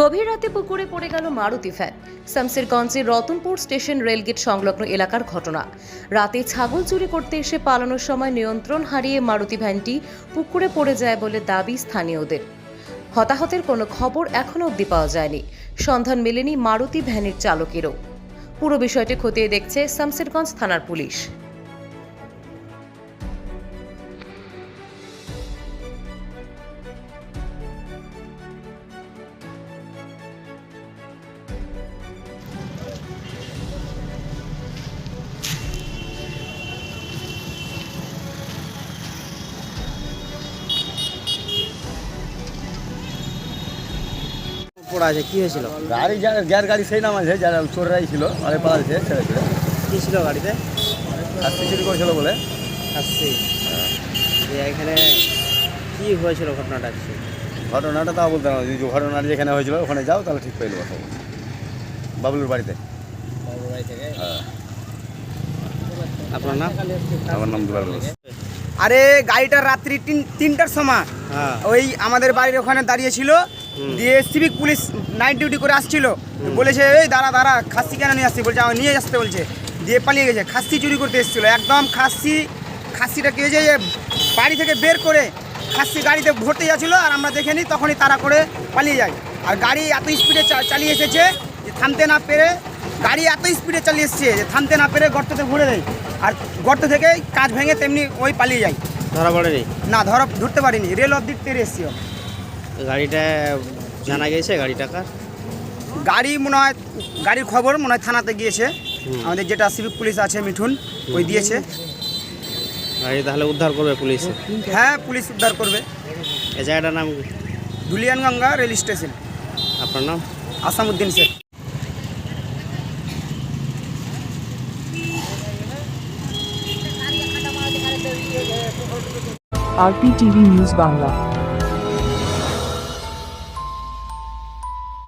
গভীর রাতে পুকুরে পড়ে গেল মারুতি ফ্যান শামসিরগঞ্জের রতনপুর স্টেশন রেলগেট সংলগ্ন এলাকার ঘটনা। রাতে ছাগল চুরি করতে এসে পালানোর সময় নিয়ন্ত্রণ হারিয়ে মারুতি ভ্যানটি পুকুরে পড়ে যায় বলে দাবি স্থানীয়দের। হতাহতের কোনো খবর এখনও অব্দি পাওয়া যায়নি। সন্ধান মেলেনি মারুতি ভ্যানের চালকেরও। পুরো বিষয়টি খতিয়ে দেখছে শামসেরগঞ্জ থানার পুলিশ। পড়া আছে কি হয়েছিল? গাড়ি যার যার গাড়ি সেই নাম আছে যারা চোররাই ছিল অনেক পালাচ্ছে ছেড়ে ছেড়ে কি ছিল গাড়িতে? শাস্তি চুরি করেছিল বলে। আসছি দিয়ে এখানে কি হয়েছিল ঘটনাটা? ঘটনাটা তা বলতে না যে ঘটনাটা যেখানে হয়েছিল ওখানে যাও তাহলে ঠিক পেয়ে দেবো বাবলুর বাড়িতে। হ্যাঁ। আপনার নাম? আমার নাম দুলাল আরে গাড়িটা রাত্রি তিন তিনটার সময় হ্যাঁ। ওই আমাদের বাড়ির ওখানে দাঁড়িয়ে ছিল হুম। দিয়ে সিভিক পুলিশ নাইট ডিউটি করে আসছিল। বলেছে এই দাঁড়া দাঁড়া খাসি কেন নিয়ে আসছি বলছে নিয়ে আসতে বলছে। দিয়ে পালিয়ে গেছে। খাসি চুরি করতে এসেছিল। একদম খাসি খাসিটা কে যে বাড়ি থেকে বের করে খাসি গাড়িতে ভরতে যাচ্ছিল আর আমরা দেখে নিই তখনই তারা করে পালিয়ে যায়। আর গাড়ি এত স্পিডে চালিয়ে এসেছে যে থামতে না পেরে গাড়ি এত স্পিডে চালিয়ে এসেছে যে থামতে না পেরে গর্ততে ভরে দেয়। আর গর্ত থেকে কাজ ভেঙে তেমনি ওই পালিয়ে যায়। ধরা পড়েনি? না ধর ধরতে পারিনি। রেল অব্দি তেরে এসছি ও। গাড়িটা জানা গেছে গাড়ি টাকা গাড়ি মনে হয় গাড়ির খবর মনে হয় থানাতে গিয়েছে। আমাদের যেটা সিভিক পুলিশ আছে মিঠুন ওই দিয়েছে। গাড়ি তাহলে উদ্ধার করবে পুলিশ? হ্যাঁ পুলিশ উদ্ধার করবে। এই জায়গাটার নাম? Dhulianganga rail station. আপনার নাম? Asamuddin Sheikh. RPTV news Bangla.